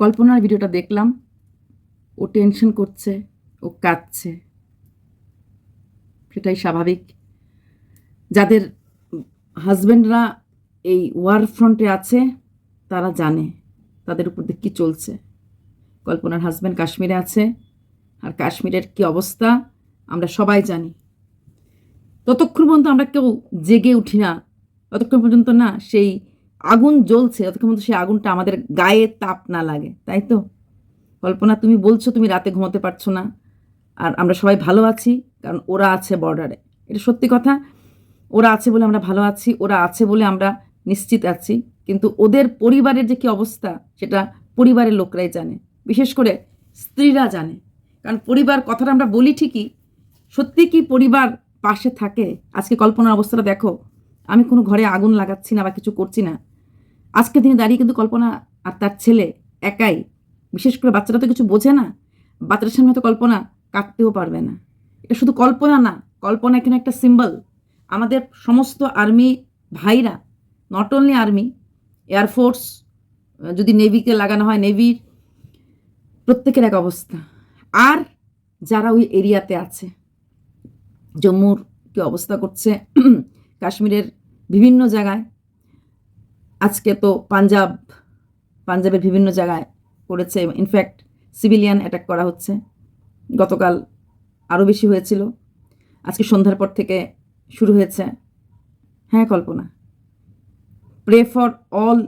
কল্পনার ভিডিওটা দেখলাম। ও টেনশন করছে, ও কাঁদছে। সেটাই স্বাভাবিক। যাদের হাজব্যান্ডরা এই ওয়ার ফ্রন্টে আছে, তারা জানে তাদের উপর দিয়ে কী চলছে। কল্পনার হাজব্যান্ড কাশ্মীরে আছে, আর কাশ্মীরের কি অবস্থা, আমরা সবাই জানি। ততক্ষণ পর্যন্ত আমরা কেউ জেগে উঠি না। ততক্ষণ পর্যন্ত না সেই আগুন জ্বলছে ততক্ষণ পর্যন্ত সেই আগুনটা আমাদের গায়ে তাপ না লাগে, তাই তো? কল্পনা, তুমি বলছো তুমি রাতে ঘুমোতে পারছ না, আর আমরা সবাই ভালো আছি, কারণ ওরা আছে বর্ডারে এটা সত্যি কথা, ওরা আছে বলে আমরা ভালো আছি, ওরা আছে বলে আমরা নিশ্চিত আছি, কিন্তু ওদের পরিবারের যে কী অবস্থা, সেটা পরিবারের লোকরাই জানে, বিশেষ করে স্ত্রীরা জানে। কারণ পরিবার কথাটা আমরা বলি ঠিকই, সত্যি কি পরিবার পাশে থাকে? আজকে কল্পনার অবস্থাটা দেখো, আমি কোনো ঘরে আগুন লাগাচ্ছি না বা কিছু করছি না আজকে দিনে দাঁড়িয়ে কিন্তু কল্পনা আর তার ছেলে একাই, বিশেষ করে বাচ্চারা তো কিছু বোঝে না বাচ্চার সামনে হয়তো কল্পনা কাটতেও পারবে না। এটা শুধু কল্পনা না, কল্পনা এখানে একটা সিম্বল আমাদের সমস্ত আর্মি ভাইরা নট অনলি আর্মি এয়ারফোর্স যদি নেভিকে লাগানো হয় নেভির প্রত্যেকের এক অবস্থা। আর যারা ওই এরিয়াতে আছে, জম্মুর কি অবস্থা করছে, কাশ্মীরের বিভিন্ন জায়গায় আজকে তো পাঞ্জাব, পাঞ্জাবের বিভিন্ন জায়গায় করেছে ইনফ্যাক্ট সিভিলিয়ান অ্যাটাক করা হচ্ছে। গতকাল আরও বেশি হয়েছিল। আজকে সন্ধ্যার পর থেকে শুরু হয়েছে। হ্যাঁ Kalpana. Pray for all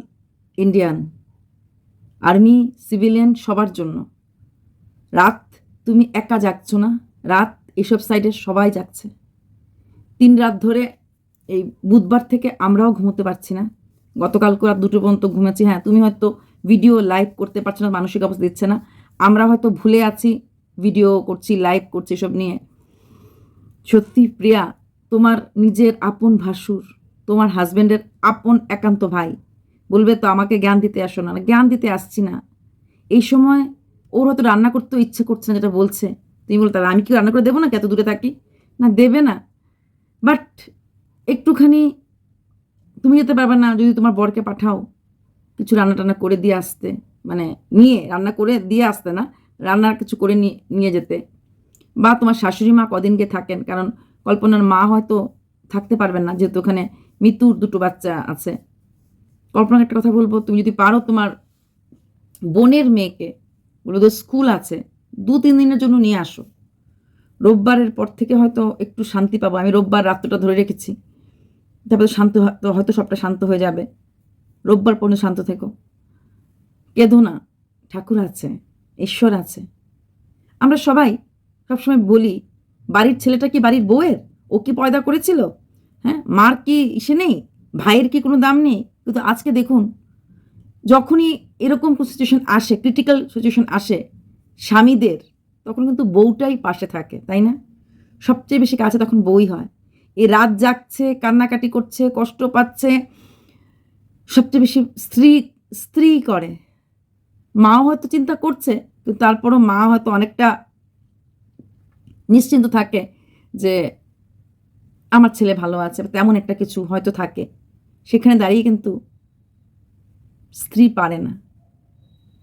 Indian army civilian সবার জন্য। রাত তুমি একা যাচ্ছ না। রাত এসব সাইডে সবাই যাচ্ছে তিন রাত ধরে এই বুধবার থেকে আমরাও ঘুমোতে পারছি না। গতকালকে রাত দুটো পর্যন্ত ঘুমেছি হ্যাঁ তুমি হয়তো ভিডিও লাইভ করতে পারছ না, মানসিক অবস্থা দিচ্ছে না। আমরা হয়তো ভুলে আছি ভিডিও করছি লাইভ করছি এসব নিয়ে। সত্যি প্রিয়া, তোমার নিজের আপন ভাসুর, তোমার হাজব্যান্ডের আপন একান্ত ভাই, বলবে তো আমাকে জ্ঞান দিতে আসো না। জ্ঞান দিতে আসছি না। এই সময় ওর হয়তো রান্না করতেও ইচ্ছে করছে না যেটা বলছে। তুমি বলো, তাহলে আমি কি রান্না করে দেবো না কি এত দূরে থাকি? না, দেবে না। বাট একটুখানি তুমি যেতে পারবে না যদি তোমার বরকে পাঠাও। কিছু রান্না টান্না করে দিয়ে আসতে। মানে নিয়ে, রান্না করে দিয়ে আসতে না, রান্নার কিছু করে নিয়ে যেতে। বা তোমার শাশুড়ি মা কদিন গিয়ে থাকেন, কারণ কল্পনার মা হয়তো থাকতে পারবেন না, যেহেতু ওখানে মৃত্যুর দুটো বাচ্চা আছে। কল্পনাকে একটা কথা বলব, তুমি যদি পারো তোমার বোনের মেয়েকে তো স্কুল আছে, দু তিন দিনের জন্য নিয়ে আসো। রোববারের পর থেকে হয়তো একটু শান্তি পাবো। আমি রোববার রাত্রটা ধরে রেখেছি। তারপরে শান্ত হয়তো সবটা শান্ত হয়ে যাবে। রোববার পর্যন্ত শান্ত থেকো। কেঁদো না। ঠাকুর আছে, ঈশ্বর আছে। আমরা সবাই সবসময় বলি, বাড়ির ছেলেটা কি বাড়ির বউয়ের? ও কি পয়দা করেছিল? হ্যাঁ মার কি ইসে নেই? ভাইয়ের কি কোনো দাম নেই? কিন্তু আজকে দেখুন, যখনই এরকম সিচুয়েশন আসে ক্রিটিক্যাল সিচুয়েশন আসে, স্বামীদের, তখন কিন্তু বউটাই পাশে থাকে, তাই না? সবচেয়ে বেশি কাছে তখন বউই হয়। এ রাত জাগছে, কান্নাকাটি করছে, কষ্ট পাচ্ছে। সবচেয়ে বেশি স্ত্রী স্ত্রী করে। মাও হয়তো চিন্তা করছে, কিন্তু তারপরও মা হয়তো অনেকটা নিশ্চিন্ত থাকে যে আমার ছেলে ভালো আছে, তেমন একটা কিছু হয়তো থাকে। সেখানে দাঁড়িয়ে কিন্তু স্ত্রী পারে না।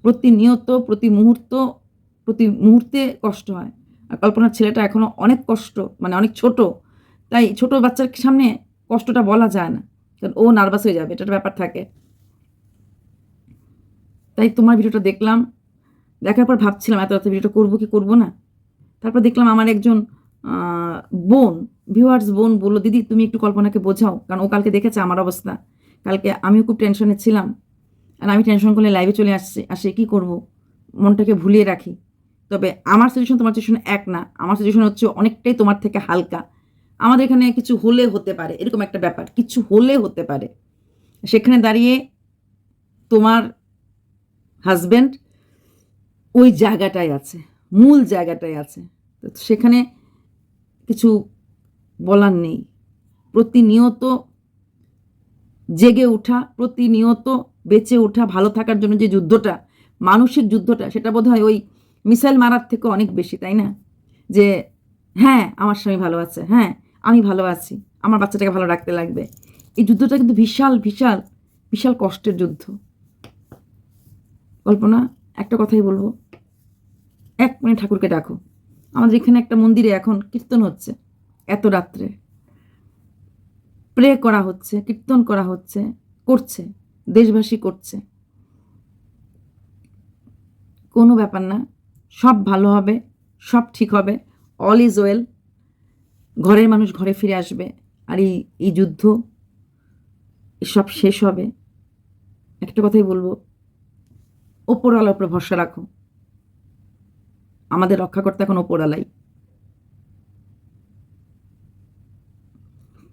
প্রতিনিয়ত প্রতি মুহূর্ত প্রতি মুহূর্তে কষ্ট হয়। আর কল্পনার ছেলেটা এখনও অনেক কষ্ট মানে অনেক ছোট। তাই ছোট বাচ্চার সামনে কষ্টটা বলা যায় না। কারণ ও নার্ভাস হয়ে যাবে এটা ব্যাপার থাকে। তাই তোমার ভিডিওটা দেখলাম। দেখার পর ভাবছিলাম, এত রাতে ভিডিওটা করব কি করব না? তারপর দেখলাম আমার একজন বোন ভিউয়ার্স বোন বলল, দিদি, তুমি একটু কল্পনাকে বোঝাও, কারণ ও কালকে দেখেছে আমার অবস্থা। কালকে আমিও খুব টেনশনে ছিলাম। আর আমি টেনশন করলে লাইভে চলে আসছি আসে কী করব? মনটাকে ভুলিয়ে রাখি। তবে আমার সিচুয়েশন তোমার সিচুয়েশন এক না। আমার সিচুয়েশন হচ্ছে অনেকটাই তোমার থেকে হালকা। আমাদের এখানে কিছু হলে হতে পারে, এরকম একটা ব্যাপার, কিছু হলে হতে পারে। সেখানে দাঁড়িয়ে তোমার হাজব্যান্ড ওই জায়গাটায় আছে, মূল জায়গাটায় আছে। তো সেখানে কিছু বলার নেই। প্রতিনিয়ত জেগে ওঠা, প্রতিনিয়ত বেঁচে ওঠা, ভালো থাকার জন্য যে যুদ্ধটা মানসিক যুদ্ধটা, সেটা বোধ হয় ওই মিসাইল মারার থেকে অনেক বেশি, তাই না? যে হ্যাঁ আমার স্বামী ভালো আছে হ্যাঁ আমি ভালো আছি, আমার বাচ্চাটাকে ভালো রাখতে লাগবে। এই যুদ্ধটা কিন্তু বিশাল বিশাল বিশাল কষ্টের যুদ্ধ। কল্পনা, একটা কথাই বলব। এক মিনিট ঠাকুরকে ডাকো। আমাদের এখানে একটা মন্দিরে এখন কীর্তন হচ্ছে, এত রাত্রে। প্রে করা হচ্ছে, কীর্তন করা হচ্ছে, করছে, দেশবাসী করছে। কোনো ব্যাপার না, সব ভালো হবে, সব ঠিক হবে অল ইজ ওয়েল ঘরের মানুষ ঘরে ফিরে আসবে আর এই এই যুদ্ধ সব শেষ হবে। একটা কথাই বলব ওপরওয়ালার উপরে ভরসা রাখো। আমাদের রক্ষাকর্তা এখন ওপরওয়ালাই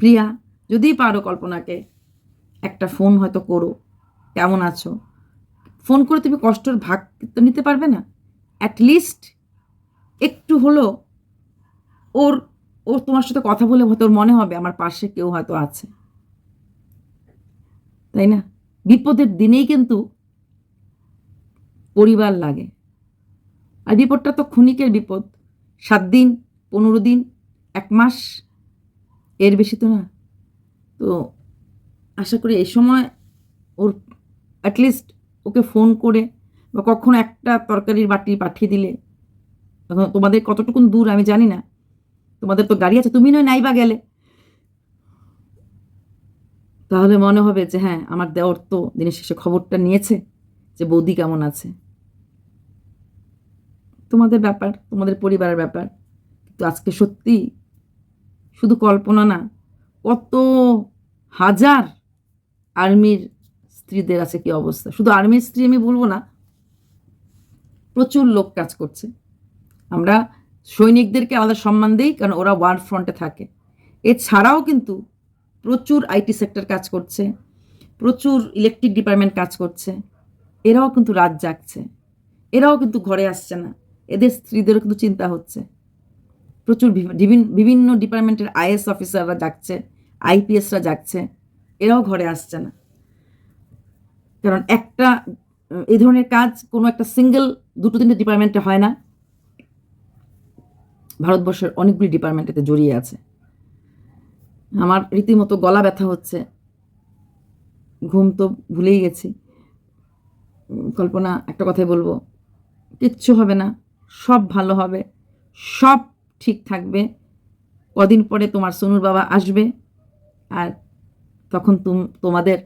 প্রিয়া, যদি পারো কল্পনাকে, একটা ফোন হয়তো করো। কেমন আছো? ফোন করে তুমি কষ্টর ভাগ তো নিতে পারবে না। অ্যাটলিস্ট একটু হলো ওর ওর তোমার সাথে কথা বলে তোর মনে হবে আমার পাশে কেউ হয়তো আছে। তাই না? বিপদের দিনেই কিন্তু পরিবার লাগে। আর বিপদটা তো ক্ষণিকের বিপদ। সাত দিন, পনেরো দিন, এক মাস, এর বেশি তো না। তো আশা করি এই সময় ওর অ্যাটলিস্ট ওকে ফোন করে বা কখনো একটা তরকারির বাটি পাঠিয়ে দিলে। তোমাদের কতটুকুন দূর আমি জানি না। তোমাদের তো গাড়ি আছে, তুমি নয় নাইবা গেলে। তাহলে মনে হবে যে হ্যাঁ আমার দেওর তো দিনের শেষে খবরটা নিয়েছে যে বৌদি কেমন আছে। তোমাদের ব্যাপার, তোমাদের পরিবারের ব্যাপার। কিন্তু আজকে সত্যি শুধু কল্পনা না, কত হাজার আর্মির স্ত্রীদের আছে কি অবস্থা। শুধু আর্মির স্ত্রী আমি বলব না, প্রচুর লোক কাজ করছে। আমরা সৈনিকদেরকে আলাদা সম্মান দিই, কারণ ওরা ওয়ার ফ্রন্টে থাকে। এছাড়াও কিন্তু প্রচুর আইটি সেক্টর কাজ করছে, প্রচুর ইলেকট্রিক ডিপার্টমেন্ট কাজ করছে, এরাও কিন্তু রাত জাগছে, এরাও কিন্তু ঘরে আসছে না, এদের স্ত্রীদেরও কিন্তু চিন্তা হচ্ছে। প্রচুর বিভি- বিভিন- বিভিন্ন ডিপার্টমেন্টের আইএস অফিসাররা যাচ্ছে আইপিএসরা যাচ্ছে এরাও ঘরে আসছে না। কারণ একটা এই ধরনের কাজ কোনো একটা সিঙ্গেল দুটো তিনটে ডিপার্টমেন্টে হয় না। ভারতবর্ষের অনেকগুলি ডিপার্টমেন্টেতে জড়িয়ে আছে। আমার রীতিমতো গলা ব্যথা হচ্ছে। ঘুম তো ভুলেই গেছি। কল্পনা, একটা কথাই বলব, কিচ্ছু হবে না, সব ভালো হবে, সব ঠিক থাকবে। কদিন পরে তোমার সোনুর বাবা আসবে আর তখন তুম, তোমাদের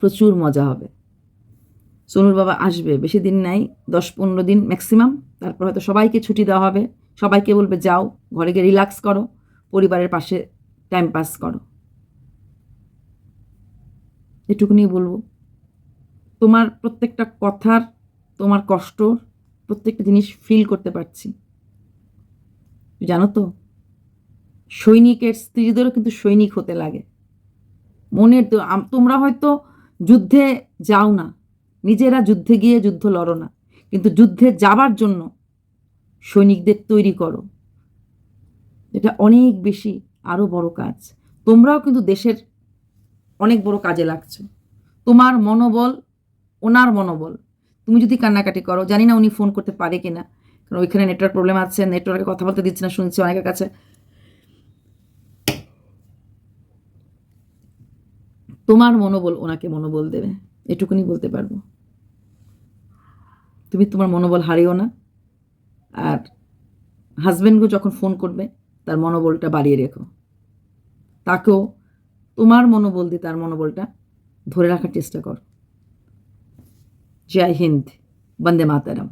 প্রচুর মজা হবে। সোনুর বাবা আসবে, বেশি দিন নাই, দশ পনেরো দিন ম্যাক্সিমাম তারপর হয়তো সবাইকে ছুটি দেওয়া হবে। সবাইকে বলবে, যাও, ঘরে গিয়ে রিল্যাক্স করো, পরিবারের পাশে টাইম পাস করো। এটুকুনি বলব। তোমার প্রত্যেকটা কথার, তোমার কষ্ট প্রত্যেকটা জিনিস ফিল করতে পারছি। জানো তো, সৈনিকের, স্ত্রীদেরও কিন্তু সৈনিক হতে লাগে। মনের তোমরা হয়তো যুদ্ধে যাও না নিজেরা যুদ্ধে গিয়ে যুদ্ধ লড়ো না। কিন্তু যুদ্ধে যাবার জন্য সৈনিকদের তৈরি করো। এটা অনেক বেশি আরও বড় কাজ। তোমরাও কিন্তু দেশের অনেক বড় কাজে লাগছো। তোমার মনোবল, ওনার মনোবল। তুমি যদি কান্নাকাটি করো, জানি না উনি ফোন করতে পারে কি না কারণ ওইখানে নেটওয়ার্ক প্রবলেম আছে, নেটওয়ার্কে কথা বলতে দিচ্ছে না, শুনছি অনেকের কাছে। তোমার মনোবল ওনাকে মনোবল দেবে। এটুকুনি বলতে পারব। তুমি তোমার মনোবল হারিও না, আর হাজব্যান্ডকে যখন ফোন করবে, তার মনোবলটা বাড়িয়ে রেখো। তাকেও তোমার মনোবল দিয়ে তার মনোবলটা ধরে রাখার চেষ্টা কর। জয় হিন্দ, বন্দে মাতারাম।